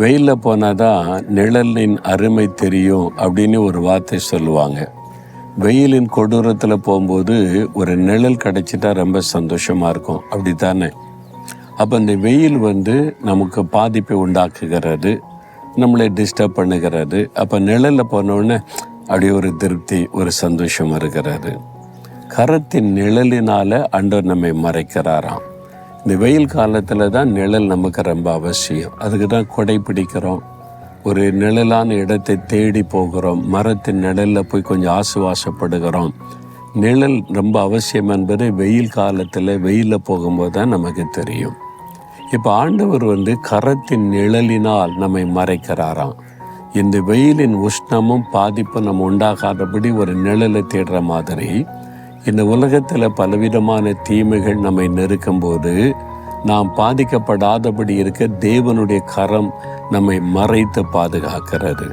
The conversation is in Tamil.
வெயிலில் போனால் தான் நிழலின் அருமை தெரியும் அப்படின்னு ஒரு வார்த்தை சொல்லுவாங்க. வெயிலின் கொடூரத்தில் போகும்போது ஒரு நிழல் கிடைச்சிட்டா ரொம்ப சந்தோஷமாக இருக்கும். அப்படி தானே அப்போ இந்த வெயில் வந்து நமக்கு பாதிப்பை உண்டாக்குகிறது நம்மளை டிஸ்டர்ப் பண்ணுகிறது. அப்போ நிழலில் போனோடனே அப்படி ஒரு திருப்தி ஒரு சந்தோஷம் இருக்கிறது கரத்தின் நிழலினால அண்டர் நம்மை மறைக்கிறாராம். இந்த வெயில் காலத்தில் தான் நிழல் நமக்கு ரொம்ப அவசியம். அதுக்கு தான் கொடை பிடிக்கிறோம். ஒரு நிழலான இடத்தை தேடி போகிறோம். மரத்தின் நிழலில் போய் கொஞ்சம் ஆசுவாசப்படுகிறோம். நிழல் ரொம்ப அவசியம் என்பது வெயில் காலத்தில் வெயிலில் போகும்போது தான் நமக்கு தெரியும். இப்போ ஆண்டவர் வந்து கரத்தின் நிழலினால் நம்மை மறைக்கிறாராம். இந்த வெயிலின் உஷ்ணமும் பாதிப்பும் நம்ம உண்டாகாதபடி ஒரு நிழலை தேடுற மாதிரி இந்த உலகத்தில் பலவிதமான தீமைகள் நம்மை நெருக்கும்போது நாம் பாதிக்கப்படாதபடி இருக்க தேவனுடைய கரம் நம்மை மறைத்து பாதுகாக்கிறது.